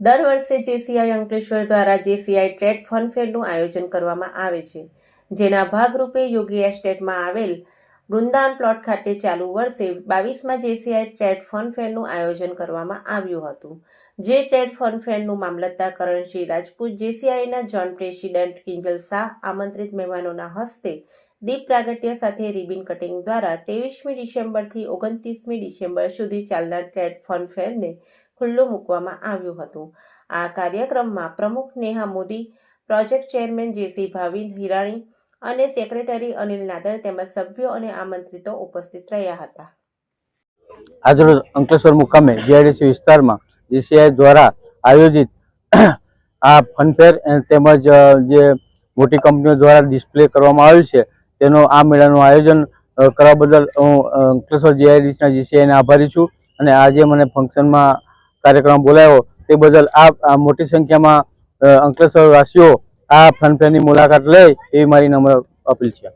દર વર્ષે જેસીઆઈ અંકલેશ્વર દ્વારા જેસીઆઈ ટ્રેડ ફનફેરનું આયોજન કરવામાં આવે છે. જેના ભાગરૂપે યોગી એસ્ટેટમાં આવેલ વૃંદાવન પ્લોટ ખાતે ચાલુ વર્ષે બાવીસમાં જેસીઆઈ ટ્રેડ ફનફેરનું આયોજન કરવામાં આવ્યું હતું. જે ટ્રેડ ફનફેરનું મામલતદાર કરણસિંહ રાજપૂત, જેસીઆઈના જોન પ્રેસિડેન્ટ કિંજલ શાહ, આમંત્રિત મહેમાનોના હસ્તે દીપ પ્રાગટ્ય સાથે રિબિન કટિંગ દ્વારા ત્રેવીસમી ડિસેમ્બરથી ઓગણત્રીસમી ડિસેમ્બર સુધી ચાલનાર ટ્રેડ ફન ખુલ્લું મૂકવામાં આવ્યું હતું. આ કાર્યક્રમમાં પ્રમુખ Neha Modi, project chairman JC Bhavin Hirani અને સેક્રેટરી અનિલ નાદર તેમજ સભ્યો અને આમંત્રિતો ઉપસ્થિત રહ્યા હતા. આજરોજ અંકલેશ્વર મુકામે જીઆઈડીસી વિસ્તારમાં જીસીઆઈ દ્વારા આયોજિત આ ફનફેર તેમજ જે મોટી કંપનીઓ દ્વારા ડિસ્પ્લે કરવામાં આવ્યું છે, તેનો આ મેળાનું આયોજન કરવા બદલ હું અંકલેશ્વર જીઆઈડીસીના જીસીઆઈને આભારી છું અને આજે મને ફંક્શનમાં કાર્યક્રમ બોલાવ્યો તે બદલ આ મોટી સંખ્યામાં અંકલેશ્વર વાસીઓ આ ફનફેરની મુલાકાત લે એવી મારી નમ્ર અપીલ છે.